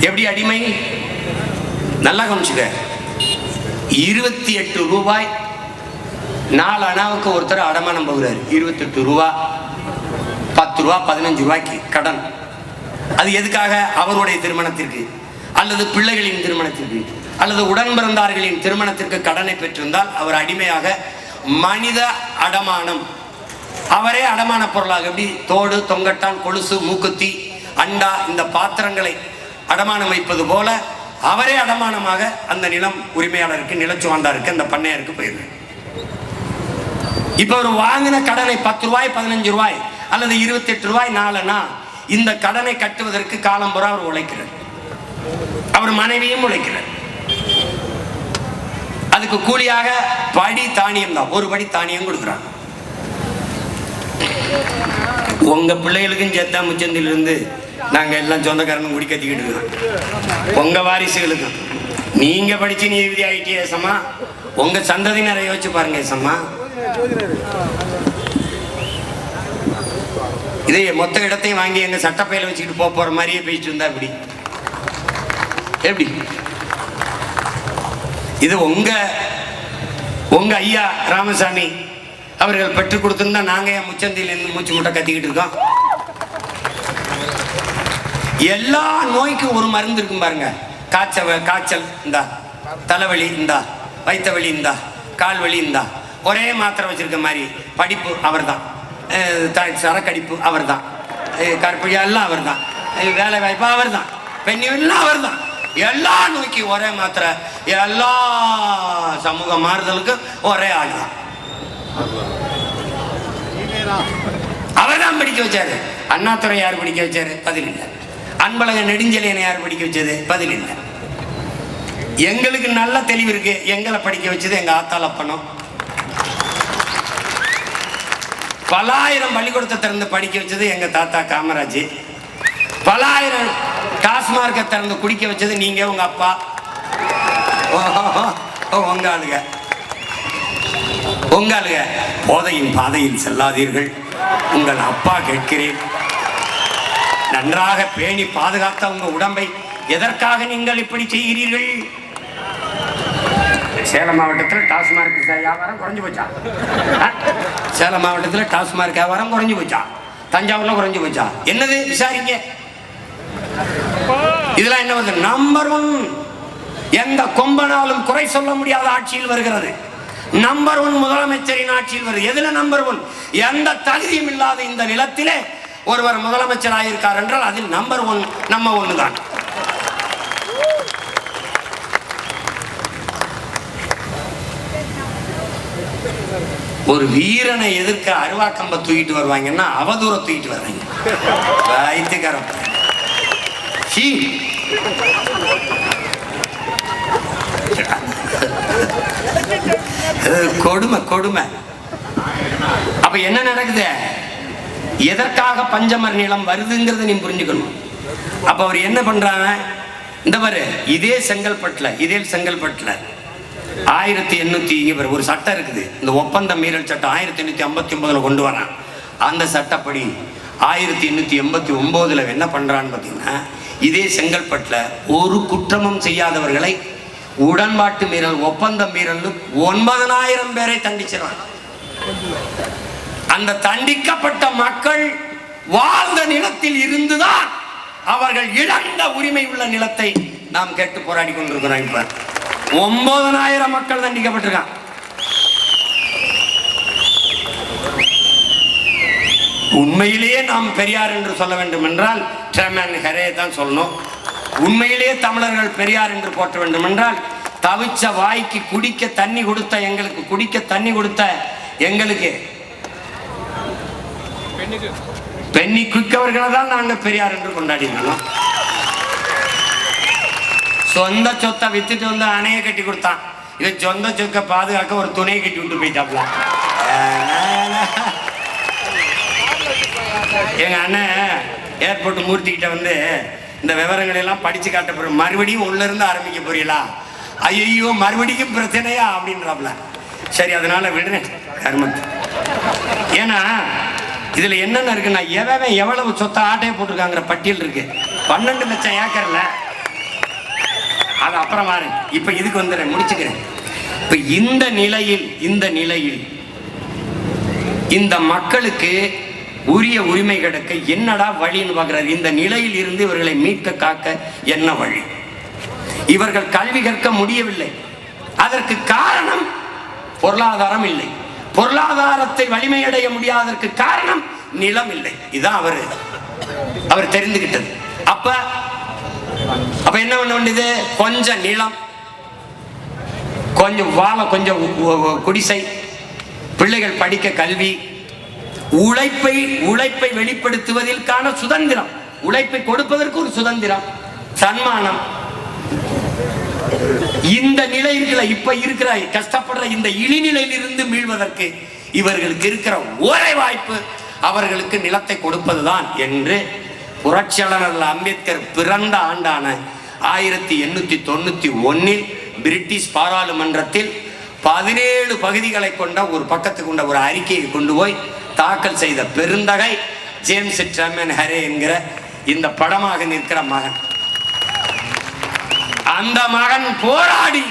எப்படி அடிமை? நல்லா கவனிச்சுக்க. இருபத்தி எட்டு ரூபாய். நாலு அணாவுக்கு ஒருத்தர் அடமானம் போகிறார் இருபத்தெட்டு ரூபா. பத்து ரூபா பதினஞ்சு ரூபாய்க்கு கடன். அது எதுக்காக? அவருடைய திருமணத்திற்கு. அல்லது பிள்ளைகளின் திருமணத்திற்கு. அல்லது உடன் பிறந்தார்களின் திருமணத்திற்கு கடனை பெற்றிருந்தால் அவர் அடிமையாக மனித அடமானம். அவரே அடமான பொருளாக எப்படி? தோடு தொங்கட்டான் கொலுசு மூக்குத்தி அண்டா இந்த பாத்திரங்களை அடமானம் வைப்பது போல அவரே அடமானமாக அந்த நிலம் உரிமையாளருக்கு நிலச்சுவாண்டாருக்கு அந்த பண்ணையாருக்கு போயிடுறாரு. இப்ப ஒரு வாங்கின கடனை பத்து ரூபாய் பதினஞ்சு ரூபாய் அல்லது இருபத்தெட்டு ரூபாய் நாலுனா இந்த கடனை கட்டுவதற்கு காலம் அவர் உழைக்கிறார். அவர் மனைவியும் உழைக்கிறார். அதுக்கு கூலியாக படி தானியம் தான். ஒரு படி தானியம் கொடுக்குறாங்க. உங்க பிள்ளைகளுக்கும் சேர்த்தா முச்சந்தில நாங்கள் நாங்க எல்லாம் சொந்தக்காரனும் முடி கத்திக்கிட்டு இருக்கோம். உங்க வாரிசுகளுக்கு. நீங்க படிச்சு நீதிபதி ஆயிட்டியே சம்மா. உங்க சந்ததியினரை யோசிச்சு பாருங்க சம்மா. இதே மொத்த இடத்தையும் வாங்கி எங்க சட்டப்பையில வச்சுக்கிட்டு போக போற மாதிரியே பேசிட்டு இருந்தா இப்படி எப்படி? இது உங்க உங்க ஐயா ராமசாமி அவர்கள் பெற்றுக் கொடுத்துருந்தா நாங்க என் முச்சந்தியிலேருந்து மூச்சு முட்டை கத்திக்கிட்டு இருக்கோம்? எல்லா நோய்க்கும் ஒரு மருந்து இருக்கும் பாருங்க. காய்ச்சல் காய்ச்சல் இந்தா தலைவலி இந்தா வைத்த வலி இந்தா கால் வலி இந்தா ஒரே மாத்திரை வச்சிருக்க மாதிரி படிப்பு அவர் தான் சரக்கடிப்பு அவர் தான் கற்பழியா எல்லாம் அவர் தான் வேலை வாய்ப்பு அவர்தான். பெண்ணு எல்லாம் அவர்தான். எல்லா நோய்க்கும் ஒரே மாத்திரை எல்லா சமூக மாறுதலுக்கும் ஒரே ஆள் தான் அவர் தான் படிக்க வச்சாரு. அண்ணாத்துறை யார் படிக்க வச்சாரு? பதில் இல்லை. அன்பழக நெடுஞ்செழியனை யார் படிக்க வச்சது? பதில் இல்லை எங்களுக்கு நல்ல தெளிவு இருக்கு. எங்களை படிக்க வச்சது எங்க ஆத்தால பணம் பலாயிரம் பள்ளிக்கூடத்தை திறந்து படிக்க வச்சது எங்க தாத்தா காமராஜ். பலாயிரம் டாஸ்மார்க்கை திறந்து குடிக்க வச்சது நீங்க உங்க அப்பா. ஓ, உங்க ஆளுங்க. உங்க ஆளுங்க போதையின் பாதையில் செல்லாதீர்கள். உங்கள் அப்பா கேட்கிறேன். நன்றாக பேணி பாதுகாத்த உங்க உடம்பை எதற்காக நீங்கள் இப்படி செய்கிறீர்கள்? சேலம் மாவட்டத்தில் டாஸ்மார்க் வியாபாரம் குறைஞ்சு போச்சா? சேலம் மாவட்டத்தில் டாஸ்மார்க் வியாபாரம் குறைஞ்சு போச்சா? தஞ்சாவூர்ல குறைஞ்சு போச்சா? என்னது விசாரிங்க? இதெல்லாம் என்ன வந்து நம்பர் ஒன் எந்த கொம்பனாலும் குறை சொல்ல முடியாத ஆட்சியில் வருகிறது. நம்பர் ஒன் முதலமைச்சரின் ஆட்சியில் வருது. எதுல நம்பர் ஒன் எந்த தகுதியும் இல்லாத இந்த நிலத்திலே ஒருவர் முதலமைச்சர் ஆயிருக்கார் என்றால் அதில் நம்பர் ஒன் நம்ம ஒண்ணுதான் ஒரு வீரனை எதிர்க்க அருவா கம்ப தூக்கிட்டு வருவாங்கன்னா அவதூற தூக்கிட்டு வருவாங்க வைத்தியக்காரன் கொடுமை கொடுமை. அப்ப என்ன நடக்குது? எதற்காக பஞ்சமர் நிலம் வருதுங்கிறத நீ புரிஞ்சுக்கணும். அப்ப அவர் என்ன பண்றாங்க? இந்த பாரு இதே செங்கல்பட்டில் இதே செங்கல்பட்டில். ஆயிரத்தி எண்ணூற்றி இங்க ஒரு சட்டம் இருக்குது. இந்த ஒப்பந்த மீறல் சட்டம் ஆயிரத்தி எண்ணூற்றி ஐம்பத்தி ஒன்பதில் கொண்டு வரான். அந்த சட்டப்படி ஆயிரத்தி எண்ணூற்றி எண்பத்தி ஒம்போதில் என்ன பண்ணுறான்னு பார்த்தீங்கன்னா இதே செங்கல்பட்டில் ஒரு குற்றமும் செய்யாதவர்களை உடன்பாட்டு மீறல் ஒப்பந்த மீறல் ஒன்பதனாயிரம் பேரை தண்டிச்சிடறான் அந்த தண்டிக்கப்பட்ட மக்கள் வாழ்ந்த நிலத்தில் இருந்துதான் அவர்கள் இழந்த உரிமை உள்ள நிலத்தை நாம் கேட்டு போராடி கொண்டிருக்கிறோம் இப்ப. ஒன்பதனாயிரம் மக்கள் தண்டிக்கப்பட்டிருக்கான் உண்மையிலேயே நாம் பெரியார் என்று சொல்ல வேண்டும் என்றால் ட்ரெமன் ஹெரே தான் சொல்லணும். உண்மையிலேயே தமிழர்கள் பெரியார் என்று போற்ற வேண்டும் என்றால் தவிச்ச வாய்க்கு குடிக்க தண்ணி கொடுத்த எங்களுக்கு குடிக்க தண்ணி கொடுத்த எங்களுக்கு பெண்ணி குக்கவர்களை தான் நாங்க பெரியார் என்று கொண்டாடினோம். சொந்த சொத்தை வித்துட்டு வந்து அணையை கட்டி கொடுத்தான். இது சொந்த சொத்தை பாதுகாக்க ஒரு துணையை கட்டி விட்டு போயிட்டாப்ல. எங்க அண்ணன் ஏர்போர்ட் மூர்த்திக்கிட்ட வந்து இந்த விவரங்களை எல்லாம் படிச்சு காட்ட போறோம் மறுபடியும் உள்ள இருந்து ஆரம்பிக்க போறீங்களா? ஐயோ மறுபடியும் பிரச்சனையா? அப்படின்றாப்ல. சரி அதனால விடுறேன் கர்மத்து ஏன்னா இதுல என்னென்ன இருக்குன்னா எவன் எவ்வளவு சொத்தை ஆட்டையை போட்டிருக்காங்கிற பட்டியல் இருக்கு. பன்னெண்டு லட்சம் ஏக்கர்ல. அது அப்புறம் மாறு இப்ப இதுக்கு வந்துடுறேன் முடிச்சுக்கிறேன். இப்ப இந்த நிலையில் இந்த நிலையில் இந்த மக்களுக்கு உரிய உரிமை கிடைக்க என்னடா வழின்னு பார்க்கிறார் இந்த நிலையில் இருந்து இவர்களை மீட்க காக்க என்ன வழி? இவர்கள் கல்வி கற்க முடியவில்லை. அதற்கு காரணம் பொருளாதாரம் இல்லை. பொருளாதாரத்தை வலிமையடைய முடியாததற்கு காரணம் நிலம் இல்லை இதுதான் அவர். அவர் தெரிந்துகிட்டது. அப்ப அப்ப என்ன பண்ண வேண்டியது? கொஞ்சம் நிலம் கொஞ்சம் வாழ கொஞ்சம் குடிசை பிள்ளைகள் படிக்க கல்வி உழைப்பை உழைப்பை வெளிப்படுத்துவதற்கான சுதந்திரம். உழைப்பை கொடுப்பதற்கு ஒரு சுதந்திரம். சன்மானம். இந்த நிலையில இப்ப இருக்கிற கஷ்டப்படுற இந்த இழிநிலையிலிருந்து மீள்வதற்கு இவர்களுக்கு இருக்கிற ஒரே வாய்ப்பு அவர்களுக்கு நிலத்தை கொடுப்பதுதான் என்று புரட்சியாளர் அம்பேத்கர் பிறந்த ஆண்டான ஆயிரத்தி எண்ணூத்தி தொண்ணூத்தி ஒன்னில் பிரிட்டிஷ் பாராளுமன்றத்தில் பதினேழு பகுதிகளை கொண்ட ஒரு பக்கத்துக்கு கொண்ட ஒரு அறிக்கையை கொண்டு போய் தாக்கல் செய்த பெருந்தகை ஜேம்ஸ் ட்ரமன் ஹரே என்கிற இந்த படமாக நிற்கிற மகன். அந்த மகன் போராடி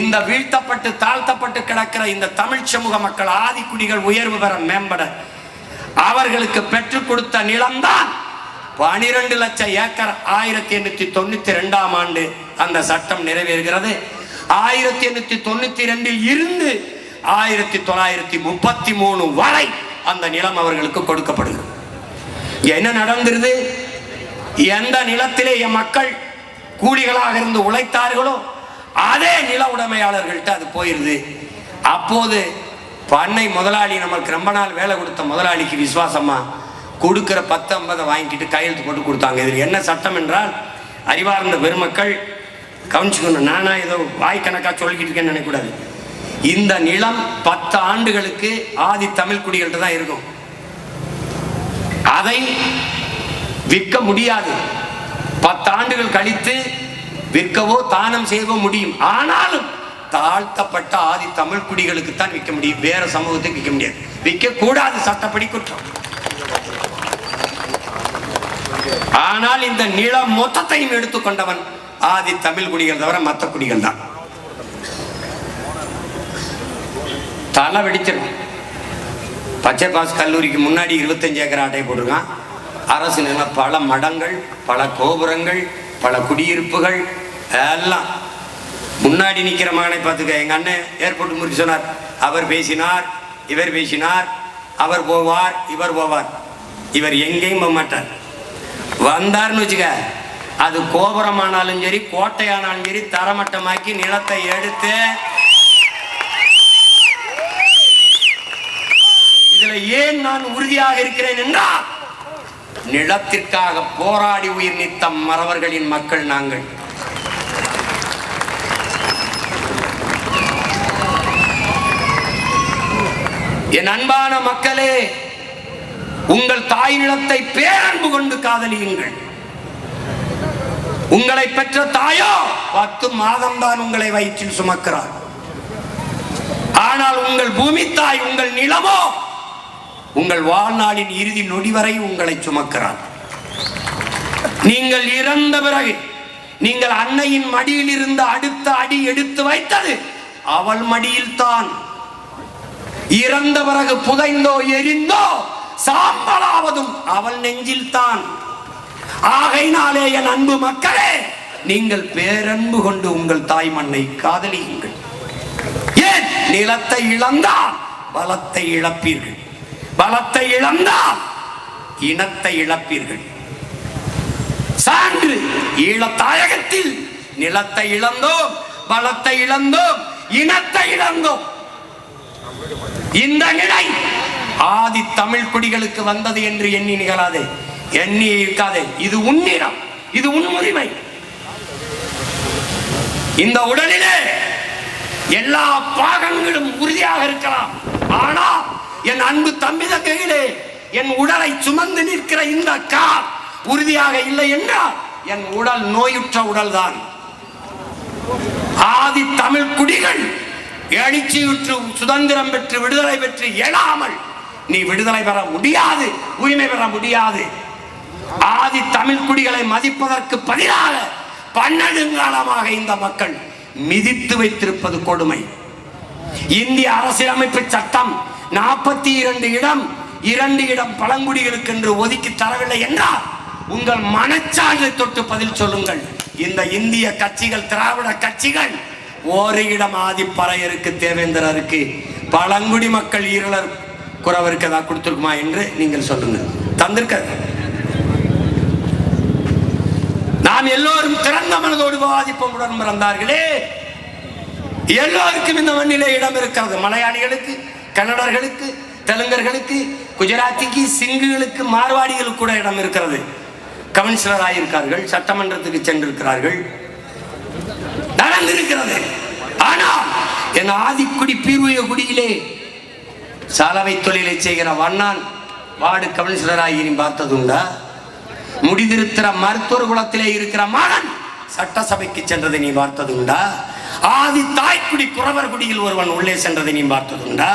இந்த வீழ்த்தப்பட்டு தாழ்த்தப்பட்டு கிடக்கிற இந்த தமிழ் சமூக மக்கள் ஆதிக்குடிகள் உயர்வு பெற மேம்பட அவர்களுக்கு பெற்றுக் கொடுத்த நிலம்தான் பனிரெண்டு லட்சம் ஏக்கர் ஆயிரத்தி எண்ணூத்தி தொண்ணூத்தி ரெண்டாம் ஆண்டு அந்த சட்டம் நிறைவேறுகிறது. ஆயிரத்தி எண்ணூத்தி தொண்ணூத்தி ரெண்டில் இருந்து ஆயிரத்தி தொள்ளாயிரத்தி முப்பத்தி மூணு வரை அந்த நிலம் அவர்களுக்கு கொடுக்கப்படுகிறது. என்ன நடந்திருது? எந்த நிலத்திலே என் மக்கள் கூலிகளாக இருந்து உழைத்தார்களோ அதே நில உடைமையாளர்கள்ட்ட அது போயிருது. அப்போது பண்ணை முதலாளி நமக்கு ரொம்ப நாள் வேலை கொடுத்த முதலாளிக்கு விசுவாசமா கொடுக்கிற பத்து ஐம்பதை வாங்கிட்டு கையெழுத்து போட்டு கொடுத்தாங்க. இதில் என்ன சட்டம் என்றால் அறிவார்ந்த பெருமக்கள் கவனிச்சுக்கணும் நானா ஏதோ வாய் கணக்காக சொல்லிக்கிட்டு இருக்கேன்னு நினைக்கூடாது இந்த நிலம் பத்து ஆண்டுகளுக்கு ஆதி தமிழ் குடிகள்கிட்ட தான் இருக்கும். அதை விற்க முடியாது. பத்து ஆண்டுகள் கழித்து விற்கவோ தானம் செய்யவோ முடியும். ஆனாலும் தாழ்த்தப்பட்ட ஆதி தமிழ் குடிகளுக்கு தான் விற்க முடியும். வேற சமூகத்துக்கு விற்க முடியாது. விற்க கூடாது சட்டப்படி குற்றம். ஆனால் இந்த நிலம் மொத்தத்தையும் எடுத்துக்கொண்டவன் ஆதி தமிழ் குடிகள் தவிர மற்ற குடிகள் தான். தலை வெடிச்சிடும் பச்சை பாஸ் கல்லூரிக்கு முன்னாடி இருபத்தஞ்சு ஏக்கர் ஆட்டையை போட்டிருக்கான். அரசு நிலம் பல மடங்கள் பல கோபுரங்கள் பல குடியிருப்புகள் எல்லாம். முன்னாடி நிற்கிற மகனை பார்த்துக்க எங்கள் அண்ணன் ஏர்போர்ட் முடிச்சு சொன்னார். அவர் பேசினார் இவர் பேசினார் அவர் போவார் இவர் போவார். இவர் எங்கேயும் போக மாட்டார். வந்தார்னு வச்சுக்க அது கோபுரமானாலும் சரி கோட்டையானாலும் சரி தரமட்டமாக்கி நிலத்தை எடுத்து இதுல ஏன் நான் உறுதியாக இருக்கிறேன் என்றால் நிலத்திற்காக போராடி உயிர் நீத்த மறவர்களின் மக்கள் நாங்கள். என் அன்பான மக்களே உங்கள் தாய் நிலத்தை பேரன்பு கொண்டு காதலியுங்கள். உங்களை பெற்ற தாயோ பத்து மாதம்தான் உங்களை வயிற்றில் சுமக்கிறார். ஆனால் உங்கள் பூமி தாய் உங்கள் நிலமோ உங்கள் வாழ்நாளின் இறுதி நொடி வரை உங்களை சுமக்கிறார் நீங்கள் இறந்த பிறகு நீங்கள் அன்னையின் மடியில் இருந்து அடுத்த அடி எடுத்து வைத்தது அவள் மடியில் தான் இறந்த பிறகு புதைந்தோ எரிந்தோ சாம்பலாவதும் அவள் நெஞ்சில் தான் ஆகையினாலே என் அன்பு மக்களே நீங்கள் பேரன்பு கொண்டு உங்கள் தாய் மண்ணை காதலியுங்கள். ஏன்? நிலத்தை இழந்தால் பலத்தை இழப்பீர்கள். பலத்தை இழந்தால் இனத்தை இழப்பீர்கள். சான்று ஈழத்தாயகத்தில் நிலத்தை இழந்தோம் பலத்தை இழந்தோம் இனத்தை இழந்தோம். இந்த நிலை ஆதி தமிழ் குடிகளுக்கு வந்தது என்று எண்ணி நிகழாதே எண்ணி இருக்காதே. இது உன்னிடம் இது உன் உரிமை. இந்த உடலிலே எல்லா பாகங்களும் உறுதியாக இருக்கலாம். ஆனால் என் அன்பு தம்பி தங்கைகளே என் உடலை சுமந்து நிற்கிற இந்த கார் உறுதியாக இல்லை என்றால் என் உடல் நோயுற்ற உடல்தான். ஆதி தமிழ் குடிகள் எழுச்சியுற்று சுதந்திரம் பெற்று விடுதலை பெற்று எழாமல் நீ விடுதலை பெற முடியாது உரிமை பெற முடியாது. ஆதி தமிழ் குடிகளை மதிப்பதற்கு பதிலாக பன்னெடுங்காலமாக இந்த மக்கள் மிதித்து வைத்திருப்பது கொடுமை. இந்திய அரசியலமைப்பு சட்டம் நாற்பத்தி இரண்டு இடம் இரண்டு இடம் பழங்குடிகளுக்கு என்று ஒதுக்கி தரவில்லை என்றால் உங்கள் மனச்சான்றை தொட்டு பதில் சொல்லுங்கள். இந்த இந்திய கட்சிகள் திராவிட கட்சிகள் ஒரு இடம் ஆதிப்பறையருக்கு தேவேந்திரருக்கு பழங்குடி மக்கள் ஈரலர் குறவருக்கு ஏதாவது கொடுத்துருக்குமா என்று நீங்கள் சொல்லுங்க தந்திருக்க நாம் எல்லோரும் திறந்த மனதோடு விவாதிப்போம் பிறந்தார்களே. எல்லோருக்கும் இந்த மண்ணிலே இடம் இருக்கிறது. மலையாளிகளுக்கு கன்னடர்களுக்கு தெலுங்கர்களுக்கு குஜராத்திக்கு சிங்குகளுக்கு மார்வாடிகளுக்கு கூட இடம் இருக்கிறது. கமிஷனர் ஆயிருக்கார்கள் சட்டமன்றத்துக்கு சென்றிருக்கிறார்கள். நடந்திருக்கிறது. ஆனால் என் ஆதிக்குடி பீர்வய குடியிலே சாலவை தொழிலை செய்கிற வண்ணான் வார்டு கவுன்சிலராகி நீ பார்த்ததுண்டா? முடிதிருத்திர மருத்துவர் குலத்திலே இருக்கிற மகன் சட்டசபைக்கு சென்றதை நீ பார்த்ததுண்டா? ஆதி தாய்க்குடி குறவர் குடியில் ஒருவன் உள்ளே சென்றதை நீ பார்த்ததுண்டா?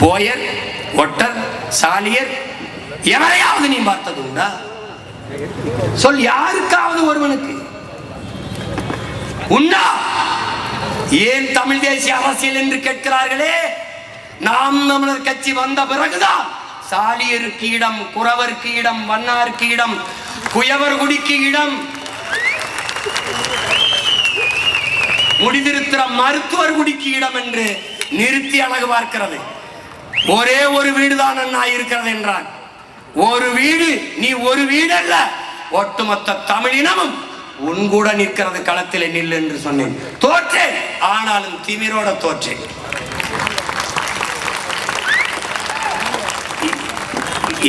போயர் ஒட்டர் சாலியர் எவரையாவது நீ பார்த்தது உண்டா சொல் யாருக்காவது ஒருவனுக்கு. உண்டா? ஏன் தமிழ் தேசிய அரசியல் என்று கேட்கிறார்களே? நாம் தமிழர் கட்சி வந்த பிறகுதான் சாலியருக்கு இடம் குறவருக்கு இடம் வண்ணாருக்கு இடம் குயவர் குடிக்கு இடம். முடிந்திருக்கிற மருத்துவர் குடிக்கு இடம் என்று நிறுத்தி அழகு பார்க்கிறது. ஒரே ஒரு வீடுதான் அண்ணா இருக்கிறது என்றான். ஒரு வீடு நீ ஒரு வீடு அல்ல ஒட்டுமொத்த தமிழினமும் உன் கூட நிற்கிறது களத்தில் நில் என்று சொன்னேன். தோற்றேன் ஆனாலும் திமிரோட தோற்றேன்.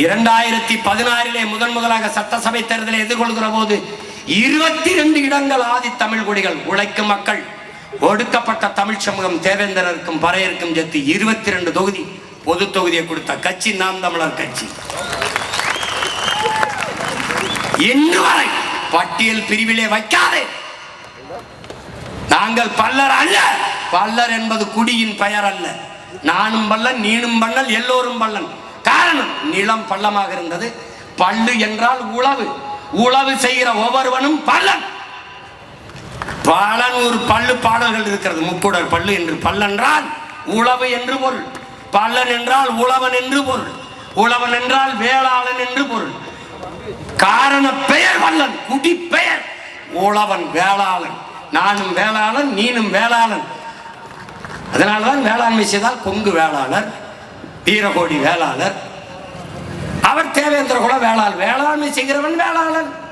இரண்டாயிரத்தி பதினாறிலே முதன் முதலாக சட்டசபை தேர்தலை எதிர்கொள்கிற போது இருபத்தி ரெண்டு இடங்கள் ஆதி தமிழ் குடிகள் உழைக்கும் மக்கள் ஒடுக்கப்பட்ட தமிழ் சமூகம் தேவேந்திரருக்கும் பறையருக்கும் சேர்த்து இருபத்தி ரெண்டு தொகுதி பொது தொகுதியை கொடுத்த கட்சி நாம் தமிழர் கட்சி. இன்று வரை பட்டியல் பிரிவிலே வைக்காதே. நாங்கள் பல்லர் அல்ல. பல்லர் என்பது குடியின் பெயர் அல்ல. நானும் பல்லன் நீனும் பல்லன் எல்லோரும் பல்லன். காரணம் நிலம் பள்ளமாக இருந்தது. பல்லு என்றால் உழவு. உழவு செய்கிற ஒவ்வொருவனும் பல்லன். பலன் ஒரு பல்லு பாடல்கள் இருக்கிறது. முப்புடர் பல்லு என்று பல்லென்றால் உழவு என்று பொருள். பல்லன் என்றால் உழவன் என்று பொருள். உழவன் என்றால் வேளாளன் என்று பொருள். காரண பெயர் வல்லன் குடி பெயர். உழவன் வேளாளன். நானும் வேளாளன் நீனும் வேளாளன். அதனால்தான் வேளாண்மை செய்தால் கொங்கு வேளாளர் வீரகோடி வேளாளர். அவர் தேவேந்திர குல வேளாள் வேளாண்மை செய்கிறவன் வேளாளன்.